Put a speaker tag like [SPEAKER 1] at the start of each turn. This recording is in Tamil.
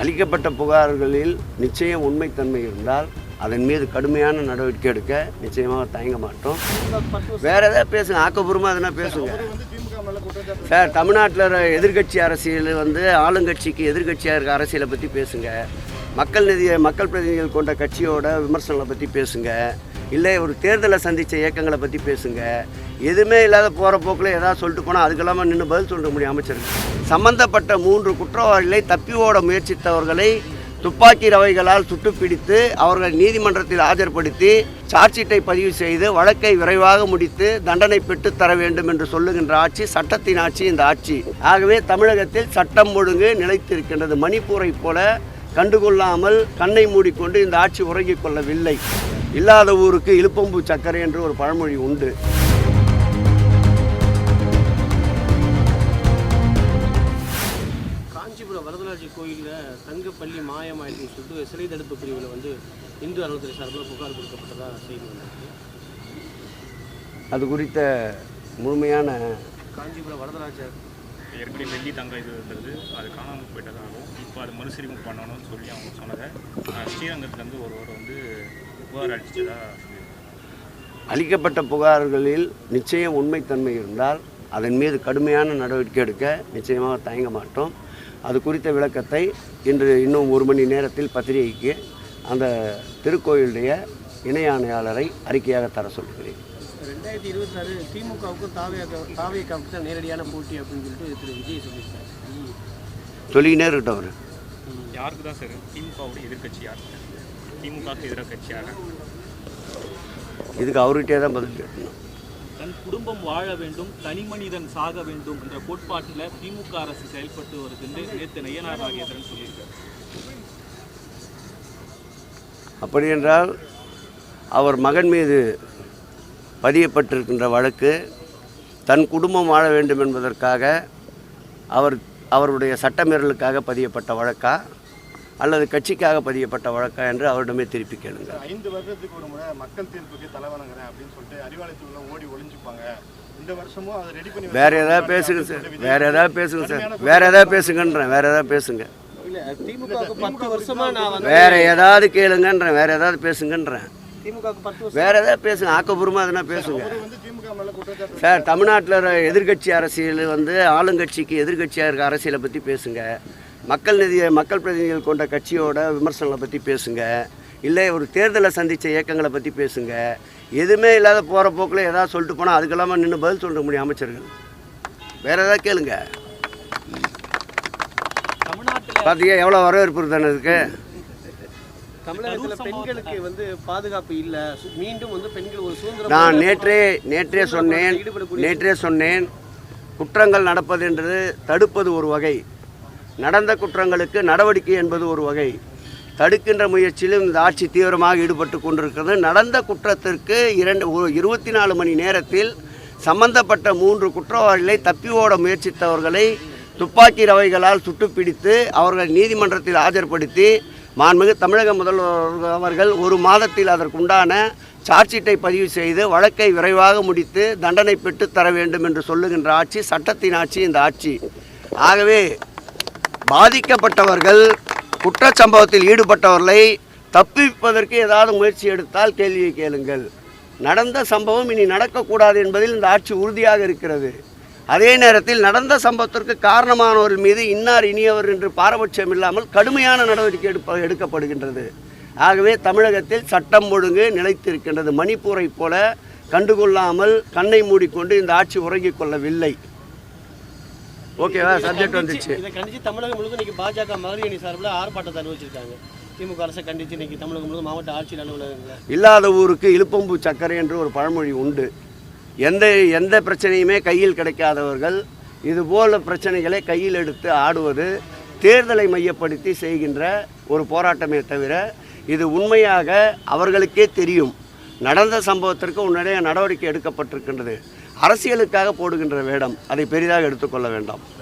[SPEAKER 1] அளிக்கப்பட்ட புகார்களில் நிச்சயம் உண்மைத்தன்மை இருந்தால் அதன் மீது கடுமையான நடவடிக்கை எடுக்க நிச்சயமாக தயங்க மாட்டோம். வேற ஏதாவது பேசுங்க. ஆக்கப்பூர்வமாக எதனா பேசுங்க. சார் தமிழ்நாட்டில் எதிர்க்கட்சி அரசியல் வந்து ஆளுங்கட்சிக்கு எதிர்க்கட்சியாக இருக்க அரசியலை பற்றி பேசுங்க. மக்கள் நிதியை மக்கள் பிரதிநிதிகள் கொண்ட கட்சியோட விமர்சனங்களை பற்றி பேசுங்க. இல்லை ஒரு தேர்தலை சந்தித்த இயக்கங்களை பற்றி பேசுங்க. எதுவுமே இல்லாத போகிற போக்கில் ஏதாவது சொல்லிட்டு போனால் அதுக்கெல்லாமல் நின்று பதில் சொல்ல முடியும் அமைச்சருக்கு. சம்பந்தப்பட்ட மூன்று குற்றவாளிகளை தப்பி ஓட முயற்சித்தவர்களை துப்பாக்கி ரவைகளால் சுட்டு பிடித்து அவர்கள் நீதிமன்றத்தில் ஆஜர்படுத்தி சார்ஜ்ஷீட்டை பதிவு செய்து வழக்கை விரைவாக முடித்து தண்டனை பெற்று தர வேண்டும் என்று சொல்லுகின்ற ஆட்சி சட்டத்தின் ஆட்சி இந்த ஆட்சி. ஆகவே தமிழகத்தில் சட்டம் ஒழுங்கு நிலைத்திருக்கின்றது. மணிப்பூரை போல கண்டுகொள்ளாமல் கண்ணை மூடிக்கொண்டு இந்த ஆட்சி உறங்கிக் கொள்ளவில்லை. இல்லாத ஊருக்கு இழுப்பம்பூ சக்கரை என்று ஒரு பழமொழி உண்டு.
[SPEAKER 2] காஞ்சிபுரம் வரதராஜ கோயிலில் தங்கப்பள்ளி மாயமாயிடுச்சுன்னு சொல்லிட்டு சிலை தடுப்பு பிரிவில் வந்து இந்து அறநிலைத்துறை சார்பில் புகார் கொடுக்கப்பட்டதா செய்தி
[SPEAKER 1] அது குறித்த முழுமையான
[SPEAKER 2] காஞ்சிபுரம் வரதராஜர்
[SPEAKER 3] ஏற்கனவே வெள்ளி தங்க இது இருந்தது. அது காணாமல் போயிட்டதாகவும் இப்போ அது மறுசீரமைப்பு பண்ணணும்னு சொல்லி அவங்க சொன்னதை ஸ்ரீரங்கத்துலேருந்து ஒருவர் வந்து புகார் அளிச்சதா
[SPEAKER 1] அளிக்கப்பட்ட புகார்களில் நிச்சயம் உண்மைத்தன்மை இருந்தால் அதன் மீது கடுமையான நடவடிக்கை எடுக்க நிச்சயமாக தயங்க மாட்டோம். அது குறித்த விளக்கத்தை இன்று இன்னும் ஒரு மணி நேரத்தில் பத்திரிகைக்கு அந்த திருக்கோயிலுடைய இணை ஆணையாளரை அறிக்கையாக தர சொல்கிறேன்.
[SPEAKER 2] ரெண்டாயிரத்தி இருபத்தி ஆறு திமுகவுக்கும் தாவியாக தாவியக்காவுக்கு தான் நேரடியான போட்டி அப்படின்னு சொல்லிட்டு திரு விஜய் சொல்லியிருக்காரு.
[SPEAKER 1] சொல்லிக்கினே இருக்கட்டும் அவர்
[SPEAKER 3] யாருக்கு தான் சார்? திமுகவுடைய எதிர்க்கட்சி யார் திமுகவுக்கு எதிர்க்கட்சியாக
[SPEAKER 1] இதுக்கு அவர்கிட்டே தான் பதில் கேட்கணும்.
[SPEAKER 4] தன் குடும்பம் வாழ வேண்டும் தனி மனிதன் சாக வேண்டும் என்ற கோட்பாட்டில் திமுக அரசு செயல்பட்டு வருதுன்னு நேற்று நயனார் நாகேந்திரன் சொல்லியிருக்காரு.
[SPEAKER 1] அப்படி என்றால் அவர் மகன் மீது பதியப்பட்டிருக்கின்ற வழக்கு தன் குடும்பம் வாழ வேண்டும் என்பதற்காக அவர் அவருடைய சட்டமீறலுக்காக பதியப்பட்ட வழக்கா? அல்லது கட்சிக்காக பதியப்பட்ட வழக்கா என்று அவரிடமே திருப்பி கேளுங்க
[SPEAKER 5] ஐந்து வருடத்துக்கு ஒரு முறை மக்கள் தீர்ப்புக்கு தலைவணங்குறேன் அப்படின்னு சொல்லிட்டு அறிவாலயத்துக்குள்ள ஓடி ஒளிஞ்சுப்பாங்க. இந்த வருஷமும் அதை ரெடி பண்ணி
[SPEAKER 1] வேற ஏதாவது பேசுங்க சார். வேற ஏதாவது பேசுங்க சார். வேற ஏதாவது பேசுங்கன்றேன். வேற ஏதாவது பேசுங்க.
[SPEAKER 2] இல்லை திமுகவுக்கு பத்து வருஷமா நான் வந்து
[SPEAKER 1] வேற ஏதாவது கேளுங்கன்றேன். வேற ஏதாவது பேசுங்கன்றேன். வேற ஏதாவது பேசுங்க. ஆக்கப்பூர்வமாக எதுனா பேசுங்க. சார் தமிழ்நாட்டில் எதிர்க்கட்சி அரசியல் வந்து ஆளுங்கட்சிக்கு எதிர்க்கட்சியாக இருக்க அரசியலை பற்றி பேசுங்க. மக்கள் நிதியை மக்கள் பிரதிநிதிகள் கொண்ட கட்சியோட விமர்சனங்களை பற்றி பேசுங்க. இல்லை ஒரு தேர்தலை சந்தித்த இயக்கங்களை பற்றி பேசுங்க. எதுவுமே இல்லாத போகிற போக்கில் ஏதாவது சொல்லிட்டு போனால் அதுக்கெல்லாமல் நின்று பதில் சொல்ல முடியும் அமைச்சர்கள். வேறு ஏதாவது கேளுங்க. பார்த்தீங்க எவ்வளோ வரவேற்பு தானே இதுக்கு
[SPEAKER 2] தமிழகத்தில் பெண்களுக்கு வந்து பாதுகாப்பு இல்லை. மீண்டும் வந்து பெண்கள் ஒரு சுதந்திரம்
[SPEAKER 1] நான் நேற்றே நேற்றே சொன்னேன் நேற்றே சொன்னேன் குற்றங்கள் நடப்பது என்றது தடுப்பது ஒரு வகை. நடந்த குற்றங்களுக்கு நடவடிக்கை என்பது ஒரு வகை. தடுக்கின்ற முயற்சியிலும் இந்த ஆட்சி தீவிரமாக ஈடுபட்டு கொண்டிருக்கிறது. நடந்த குற்றத்திற்கு இரண்டு இருபத்தி நாலு மணி நேரத்தில் சம்பந்தப்பட்ட மூன்று குற்றவாளிகளை தப்பி ஓட முயற்சித்தவர்களை துப்பாக்கி ரவைகளால் சுட்டுப்பிடித்து அவர்கள் நீதிமன்றத்தில் ஆஜர்படுத்தி மாண்புமிகு தமிழக முதல்வர் அவர்கள் ஒரு மாதத்தில் அதற்குண்டான சார்ஜ் ஷீட்டை பதிவு செய்து வழக்கை விரைவாக முடித்து தண்டனை பெற்று தர வேண்டும் என்று சொல்லுகின்ற ஆட்சி சட்டத்தின் ஆட்சி இந்த ஆட்சி. ஆகவே பாதிக்கப்பட்டவர்கள் குற்றச்சம்பவத்தில் ஈடுபட்டவர்களை தப்பிப்பதற்கு ஏதாவது முயற்சி எடுத்தால் கேள்வியை கேளுங்கள். நடந்த சம்பவம் இனி நடக்கக்கூடாது என்பதில் இந்த ஆட்சி உறுதியாக இருக்கிறது. அதே நேரத்தில் நடந்த சம்பவத்திற்கு காரணமானவர்கள் மீது இன்னார் இனியவர் என்று பாரபட்சம் இல்லாமல் கடுமையான நடவடிக்கை எடுப்ப எடுக்கப்படுகின்றது. ஆகவே தமிழகத்தில் சட்டம் ஒழுங்கு நிலைத்திருக்கின்றது. மணிப்பூரை போல கண்டுகொள்ளாமல் கண்ணை மூடிக்கொண்டு இந்த ஆட்சி உறங்கிக் கொள்ளவில்லை. ஓகேவா? சப்ஜெக்ட் வந்துச்சு.
[SPEAKER 2] இதை கண்டிச்சு தமிழகம் முழுக்க இன்னைக்கு பாஜக மகளிர் அணி சார்பில் ஆர்ப்பாட்டத்தை அறிவிச்சிருக்காங்க திமுக அரசை கண்டிச்சு இன்னைக்கு தமிழகம் முழுக்க மாவட்ட ஆட்சியர் அலுவலகங்களில்.
[SPEAKER 1] இல்லாத ஊருக்கு இழுப்பம்பூ சர்க்கரை என்று ஒரு பழமொழி உண்டு. எந்த எந்த பிரச்சனையுமே கையில் கிடைக்காதவர்கள் இதுபோல பிரச்சனைகளை கையில் எடுத்து ஆடுவது தேர்தலை மையப்படுத்தி செய்கின்ற ஒரு போராட்டமே தவிர இது உண்மையாக அவர்களுக்கே தெரியும். நடந்த சம்பவத்திற்கு உன்னுடைய நடவடிக்கை எடுக்கப்பட்டிருக்கின்றது. அரசியலுக்காக போடுகின்ற வேடம் அதை பெரிதாக எடுத்துக்கொள்ள வேண்டாம்.